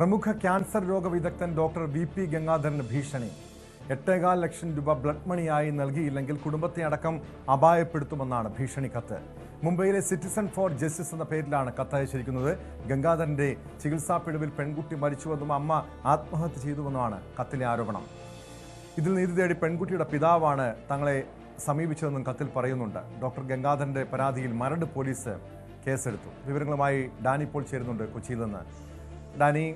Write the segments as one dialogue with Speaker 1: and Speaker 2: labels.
Speaker 1: പ്രമുഖ ക്യാൻസർ രോഗ വിദഗ്ധൻ ഡോക്ടർ വി പി ഗംഗാധരന് ഭീഷണി. എട്ടേകാൽ ലക്ഷം രൂപ ബ്ലഡ് മണിയായി നൽകിയില്ലെങ്കിൽ കുടുംബത്തെ അടക്കം അപായപ്പെടുത്തുമെന്നാണ് ഭീഷണി കത്ത്. മുംബൈയിലെ സിറ്റിസൺ ഫോർ ജസ്റ്റിസ് എന്ന പേരിലാണ് കത്തയച്ചിരിക്കുന്നത് ഗംഗാധരന്റെ ചികിത്സാ പിഴവിൽ പെൺകുട്ടി മരിച്ചുവെന്നും അമ്മ ആത്മഹത്യ ചെയ്തുവെന്നുമാണ് കത്തിലെ ആരോപണം. ഇതിൽ നീതി തേടി പെൺകുട്ടിയുടെ പിതാവാണ് തങ്ങളെ സമീപിച്ചതെന്നും കത്തിൽ പറയുന്നുണ്ട്. ഡോക്ടർ ഗംഗാധരന്റെ പരാതിയിൽ മരട് പോലീസ് കേസെടുത്തു. വിവരങ്ങളുമായി ഡാനി പോൾ ചേരുന്നുണ്ട് കൊച്ചിയിൽ നിന്ന്. ഡാനി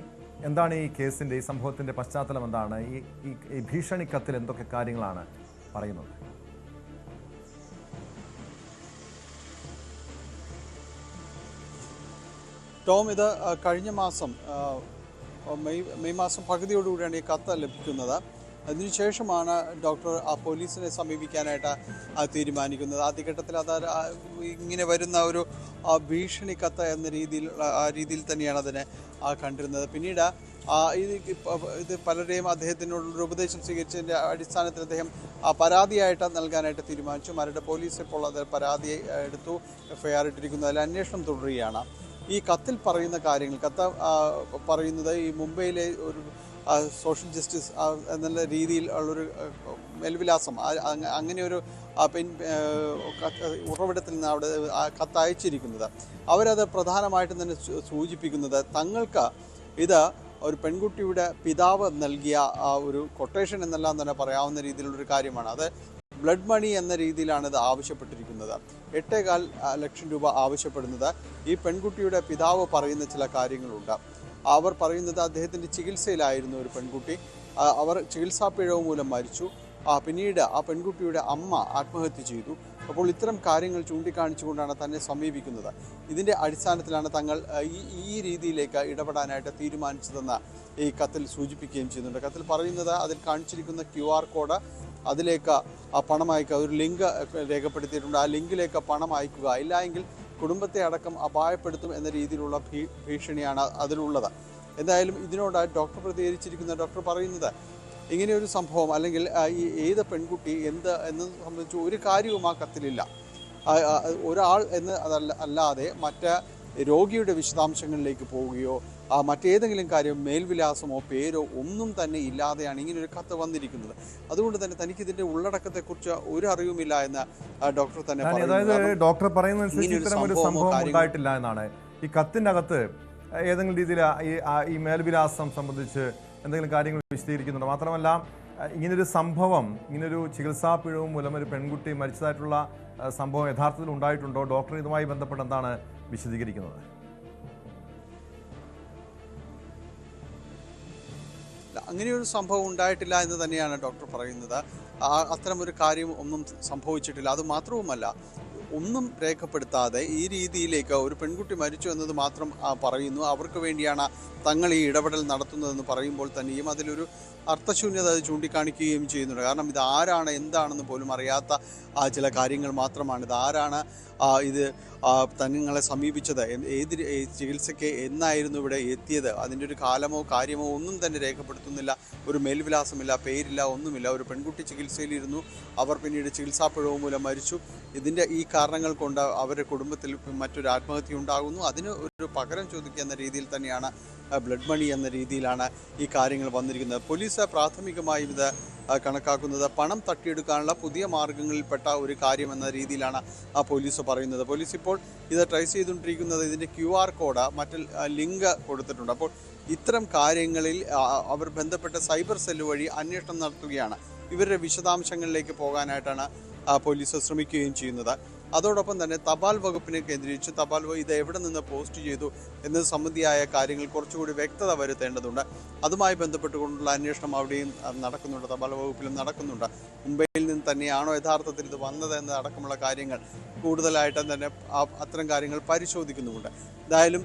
Speaker 1: എന്താണ് ഈ കേസിന്റെ ഈ സംഭവത്തിന്റെ പശ്ചാത്തലം എന്താണ്? ഈ ഈ- ഈ ഭീഷണി കത്തിൽ എന്തൊക്കെ കാര്യങ്ങളാണ് പറയുന്നത്?
Speaker 2: ടോം ഇത് കഴിഞ്ഞ മാസം മെയ് മെയ് മാസം പകുതിയോടുകൂടിയാണ് ഈ കത്ത് ലഭിക്കുന്നത്. അതിനുശേഷമാണ് ഡോക്ടർ ആ പോലീസിനെ സമീപിക്കാനായിട്ട് തീരുമാനിക്കുന്നത്. ആദ്യഘട്ടത്തിൽ അത് ഇങ്ങനെ വരുന്ന ഒരു ഭീഷണി കത്ത് എന്ന രീതിയിൽ ആ രീതിയിൽ തന്നെയാണ് അതിനെ കണ്ടിരുന്നത്. പിന്നീട് ഇത് ഇത് പലരെയും അദ്ദേഹത്തിനോടുള്ള ഉപദേശം സ്വീകരിച്ചതിന്റെ അടിസ്ഥാനത്തിൽ അദ്ദേഹം പരാതിയായിട്ട് നൽകാനായിട്ട് തീരുമാനിച്ചു. മരട് പോലീസ് ഇപ്പോൾ അത് പരാതി എടുത്തു. എഫ്ഐആർ ഇട്ടിരിക്കുന്നു. അതിൽ അന്വേഷണം തുടരുകയാണ്. ഈ കത്തിൽ പറയുന്ന കാര്യങ്ങൾ കത്ത് പറയുന്നത് ഈ മുംബൈയിലെ ഒരു സോഷ്യൽ ജസ്റ്റിസ് ആ, എന്നുള്ള രീതിയിൽ ഉള്ളൊരു ആ, മേൽവിലാസം ആ, അങ്ങനെ ഒരു ആ, ഉറവിടത്തിൽ നിന്ന് അവിടെ കത്തയച്ചിരിക്കുന്നത്. അവരത് പ്രധാനമായിട്ടും തന്നെ സൂചിപ്പിക്കുന്നത് തങ്ങൾക്ക് ഇത് ഒരു പെൺകുട്ടിയുടെ പിതാവ് നൽകിയ ആ ഒരു കൊട്ടേഷൻ എന്നെല്ലാം തന്നെ പറയാവുന്ന രീതിയിലുള്ളൊരു കാര്യമാണ്. അത് ബ്ലഡ് മണി എന്ന രീതിയിലാണ് ഇത് ആവശ്യപ്പെട്ടിരിക്കുന്നത്. എട്ടേകാൽ ആ, ലക്ഷം രൂപ ആവശ്യപ്പെടുന്നത്. ഈ പെൺകുട്ടിയുടെ പിതാവ് പറയുന്ന ചില കാര്യങ്ങളുണ്ട്. അവർ പറയുന്നത് അദ്ദേഹത്തിന്റെ ചികിത്സയിലായിരുന്നു ഒരു പെൺകുട്ടി. അവർ ചികിത്സാ പിഴവ് മൂലം മരിച്ചു. പിന്നീട് ആ പെൺകുട്ടിയുടെ അമ്മ ആത്മഹത്യ ചെയ്തു. അപ്പോൾ ഇത്തരം കാര്യങ്ങൾ ചൂണ്ടിക്കാണിച്ചുകൊണ്ടാണ് തന്നെ സമീപിക്കുന്നത്. ഇതിന്റെ അടിസ്ഥാനത്തിലാണ് തങ്ങൾ ഈ ഈ രീതിയിലേക്ക് ഇടപെടാനായിട്ട് തീരുമാനിച്ചതെന്ന് ഈ കത്തിൽ സൂചിപ്പിക്കുകയും ചെയ്യുന്നുണ്ട്. കത്തിൽ പറയുന്നത് അതിൽ കാണിച്ചിരിക്കുന്ന ക്യു ആർ കോഡ് അതിലേക്ക് പണം അയക്കുക ഒരു ലിങ്ക് രേഖപ്പെടുത്തിയിട്ടുണ്ട്. ആ ലിങ്കിലേക്ക് പണം അയക്കുക. ഇല്ല എങ്കിൽ കുടുംബത്തെ അടക്കം അപായപ്പെടുത്തും എന്ന രീതിയിലുള്ള ഭീഷണിയാണ് അതിലുള്ളത്. എന്തായാലും ഇതിനോട് ഡോക്ടർ പ്രതികരിച്ചിരിക്കുന്ന ഡോക്ടർ പറയുന്നത് ഇങ്ങനെയൊരു സംഭവം അല്ലെങ്കിൽ ഈ ഏത് പെൺകുട്ടി എന്ത് എന്ന് സംബന്ധിച്ച് ഒരു കാര്യവും ആ കത്തിലില്ല ഒരാൾ എന്ന് അതല്ല അല്ലാതെ മറ്റ് രോഗിയുടെ വിശദാംശങ്ങളിലേക്ക് പോവുകയോ ആ, മറ്റേതെങ്കിലും കാര്യം മേൽവിലാസമോ പേരോ ഒന്നും തന്നെ ഇല്ലാതെയാണ് ഇങ്ങനൊരു കത്ത് വന്നിരിക്കുന്നത്. അതുകൊണ്ട് തന്നെ തനിക്ക് ഇതിന്റെ ഉള്ളടക്കത്തെക്കുറിച്ച് ഒരു അറിവുമില്ല എന്ന് ഡോക്ടർ തന്നെ
Speaker 1: അതായത് ഡോക്ടർ പറയുന്ന
Speaker 2: ഇങ്ങനെയൊരു
Speaker 1: ഇത്തരം ഒരു സംഭവം ഉണ്ടായിട്ടില്ല എന്നാണ്. ഈ കത്തിന്റെ അകത്ത് ഏതെങ്കിലും രീതിയിൽ ഈ മേൽവിലാസം സംബന്ധിച്ച് എന്തെങ്കിലും കാര്യങ്ങൾ വിശദീകരിക്കുന്നുണ്ട്? മാത്രമല്ല ഇങ്ങനൊരു സംഭവം ഇങ്ങനൊരു ചികിത്സാ പിഴവ് മൂലം ഒരു പെൺകുട്ടി മരിച്ചതായിട്ടുള്ള സംഭവം യഥാർത്ഥത്തിൽ ഉണ്ടായിട്ടുണ്ടോ? ഡോക്ടർ ഇതുമായി ബന്ധപ്പെട്ട് എന്താണ് വിശദീകരിക്കുന്നത്?
Speaker 2: അങ്ങനെയൊരു സംഭവം ഉണ്ടായിട്ടില്ല എന്ന് തന്നെയാണ് ഡോക്ടർ പറയുന്നത്. അത്തരമൊരു കാര്യം ഒന്നും സംഭവിച്ചിട്ടില്ല. അത് മാത്രവുമല്ല ഒന്നും രേഖപ്പെടുത്താതെ ഈ രീതിയിലേക്ക് ഒരു പെൺകുട്ടി മരിച്ചു എന്നത് മാത്രം പറയുന്നു. അവർക്ക് വേണ്ടിയാണ് തങ്ങൾ ഈ ഇടപെടൽ നടത്തുന്നതെന്ന് പറയുമ്പോൾ തന്നെയും അതിലൊരു അർത്ഥശൂന്യത അത് ചൂണ്ടിക്കാണിക്കുകയും ചെയ്യുന്നുണ്ട്. കാരണം ഇത് ആരാണ് എന്താണെന്ന് പോലും അറിയാത്ത ചില കാര്യങ്ങൾ മാത്രമാണ്. ഇത് ആരാണ് ഇത് തങ്ങളെ സമീപിച്ചത് ഏത് ചികിത്സയ്ക്ക് എന്നായിരുന്നു ഇവിടെ എത്തിയത്? അതിന്റെ ഒരു കാലമോ കാര്യമോ ഒന്നും തന്നെ രേഖപ്പെടുത്തുന്നില്ല. ഒരു മേൽവിലാസമില്ല പേരില്ല ഒന്നുമില്ല. ഒരു പെൺകുട്ടി ചികിത്സയിലിരുന്നു. അവർ പിന്നീട് ചികിത്സാപ്പുഴവ് മൂലം മരിച്ചു. ഇതിന്റെ ഈ കാരണങ്ങൾ കൊണ്ട് അവരുടെ കുടുംബത്തിൽ മറ്റൊരു ആത്മഹത്യ ഉണ്ടാകുന്നു. അതിന് ഒരു പകരം ചോദിക്കുക എന്ന രീതിയിൽ തന്നെയാണ് ബ്ലഡ് മണി എന്ന രീതിയിലാണ് ഈ കാര്യങ്ങൾ വന്നിരിക്കുന്നത്. പോലീസ് പ്രാഥമികമായി ഇത് കണക്കാക്കുന്നത് പണം തട്ടിയെടുക്കാനുള്ള പുതിയ മാർഗങ്ങളിൽപ്പെട്ട ഒരു കാര്യം എന്ന രീതിയിലാണ് ആ പോലീസ് പറയുന്നത്. പോലീസ് ഇപ്പോൾ ഇത് ട്രേസ് ചെയ്തുകൊണ്ടിരിക്കുന്നത് ഇതിന്റെ ക്യു ആർ കോഡ് മറ്റ് ലിങ്ക് കൊടുത്തിട്ടുണ്ട്. അപ്പോൾ ഇത്തരം കാര്യങ്ങളിൽ അവർ ബന്ധപ്പെട്ട സൈബർ സെല്ല് വഴി അന്വേഷണം നടത്തുകയാണ്. ഇവരുടെ വിശദാംശങ്ങളിലേക്ക് പോകാനായിട്ടാണ് പോലീസ് ശ്രമിക്കുകയും ചെയ്യുന്നത്. അതോടൊപ്പം തന്നെ തപാൽ വകുപ്പിനെ കേന്ദ്രീകരിച്ച് തപാൽ ഇത് എവിടെ നിന്ന് പോസ്റ്റ് ചെയ്തു എന്നത് സംബന്ധിയായ കാര്യങ്ങൾ കുറച്ചുകൂടി വ്യക്തത വരുത്തേണ്ടതുണ്ട്. അതുമായി ബന്ധപ്പെട്ടുകൊണ്ടുള്ള അന്വേഷണം അവിടെയും നടക്കുന്നുണ്ട്. തപാൽ വകുപ്പിലും നടക്കുന്നുണ്ട്. മുംബൈയിൽ നിന്ന് തന്നെയാണോ യഥാർത്ഥത്തിൽ ഇത് വന്നത് എന്ന അടക്കമുള്ള കാര്യങ്ങൾ കൂടുതലായിട്ട് തന്നെ അത്തരം കാര്യങ്ങൾ പരിശോധിക്കുന്നുമുണ്ട്. എന്തായാലും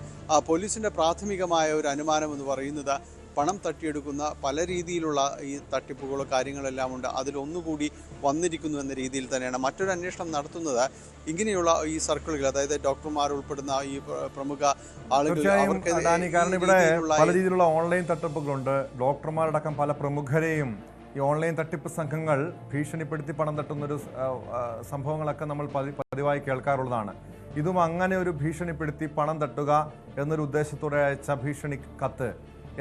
Speaker 2: പോലീസിന്റെ പ്രാഥമികമായ ഒരു അനുമാനം എന്ന് പറയുന്നത് പണം തട്ടിയെടുക്കുന്ന പല രീതിയിലുള്ള ഈ തട്ടിപ്പുകളോ കാര്യങ്ങളെല്ലാം ഉണ്ട്. അതിലൊന്നുകൂടി വന്നിരിക്കുന്നു എന്ന രീതിയിൽ തന്നെയാണ് മറ്റൊരു അന്വേഷണം നടത്തുന്നത്. ഇങ്ങനെയുള്ള ഈ സർക്കിളുകൾ അതായത് ഡോക്ടർമാർ ഉൾപ്പെടുന്ന ഈ പ്രമുഖ ആളുകൾ
Speaker 1: കാരണം ഇവിടെ പല രീതിയിലുള്ള ഓൺലൈൻ തട്ടിപ്പുകളുണ്ട്. ഡോക്ടർമാരടക്കം പല പ്രമുഖരെയും ഈ ഓൺലൈൻ തട്ടിപ്പ് സംഘങ്ങൾ ഭീഷണിപ്പെടുത്തി പണം തട്ടുന്നൊരു സംഭവങ്ങളൊക്കെ നമ്മൾ പതിവായി കേൾക്കാറുള്ളതാണ്. ഇതും അങ്ങനെ ഒരു ഭീഷണിപ്പെടുത്തി പണം തട്ടുക എന്നൊരു ഉദ്ദേശത്തോടെ അയച്ച ഭീഷണി കത്ത്.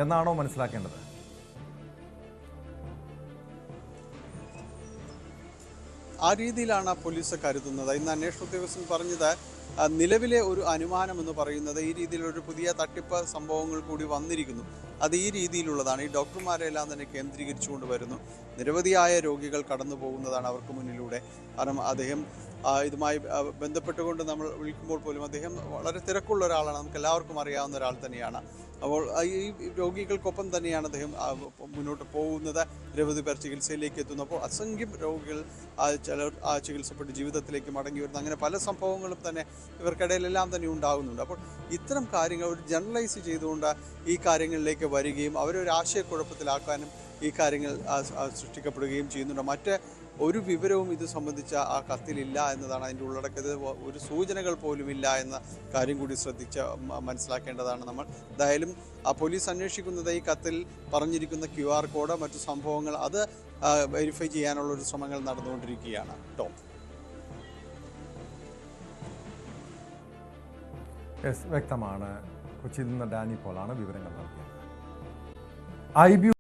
Speaker 1: എന്നാണോ മനസ്സിലാക്കേണ്ടത്?
Speaker 2: ആ രീതിയിലാണ് പോലീസ് കരുതുന്നത്. ഇന്ന് അന്വേഷണ ഉദ്യോഗസ്ഥൻ പറഞ്ഞത് നിലവിലെ ഒരു അനുമാനം എന്ന് പറയുന്നത് ഈ രീതിയിലൊരു പുതിയ തട്ടിപ്പ് സംഭവങ്ങൾ കൂടി വന്നിരിക്കുന്നു. അത് ഈ രീതിയിലുള്ളതാണ്. ഈ ഡോക്ടർമാരെല്ലാം തന്നെ കേന്ദ്രീകരിച്ചുകൊണ്ട് വരുന്നു. നിരവധിയായ രോഗികൾ കടന്നു പോകുന്നതാണ് അവർക്ക് മുന്നിലൂടെ. കാരണം അദ്ദേഹം ഇതുമായി ബന്ധപ്പെട്ടുകൊണ്ട് നമ്മൾ വിളിക്കുമ്പോൾ പോലും അദ്ദേഹം വളരെ തിരക്കുള്ള ഒരാളാണ്. നമുക്ക് എല്ലാവർക്കും അറിയാവുന്ന ഒരാൾ തന്നെയാണ്. അപ്പോൾ ഈ രോഗികൾക്കൊപ്പം തന്നെയാണ് അദ്ദേഹം മുന്നോട്ട് പോകുന്നത്. നിരവധി പേർ ചികിത്സയിലേക്ക് എത്തുന്നു. അപ്പോൾ അസംഖ്യം രോഗികൾ ആ, ചിലർ ആ ചികിത്സപ്പെട്ട് ജീവിതത്തിലേക്ക് മടങ്ങി വരുന്നു. അങ്ങനെ പല സംഭവങ്ങളും തന്നെ ഇവർക്കിടയിലെല്ലാം തന്നെ ഉണ്ടാകുന്നുണ്ട്. അപ്പോൾ ഇത്തരം കാര്യങ്ങൾ ഒരു ജനറലൈസ് ചെയ്തുകൊണ്ട് ഈ കാര്യങ്ങളിലേക്ക് വരികയും അവരൊരു ആശയക്കുഴപ്പത്തിലാക്കാനും ഈ കാര്യങ്ങൾ സൃഷ്ടിക്കപ്പെടുകയും ചെയ്യുന്നുണ്ട്. മറ്റ് ഒരു വിവരവും ഇത് സംബന്ധിച്ച ആ കത്തിലില്ല എന്നതാണ് അതിന്റെ ഉള്ളടക്കത്തിൽ ഒരു സൂചനകൾ പോലും ഇല്ല എന്ന കാര്യം കൂടി ശ്രദ്ധിച്ച് മനസ്സിലാക്കേണ്ടതാണ് നമ്മൾ. എന്തായാലും ആ പോലീസ് അന്വേഷിക്കുന്നത് ഈ കത്തിൽ പറഞ്ഞിരിക്കുന്ന ക്യു ആർ കോഡ് മറ്റു സംഭവങ്ങൾ അത് വെരിഫൈ ചെയ്യാനുള്ള ഒരു ശ്രമങ്ങൾ നടന്നുകൊണ്ടിരിക്കുകയാണ്. ടോം.
Speaker 1: വ്യക്തമാണ്. കൊച്ചിയിൽ നിന്ന് ഡാനി പോളാണ് വിവരങ്ങൾ നൽകിയത്. ഐ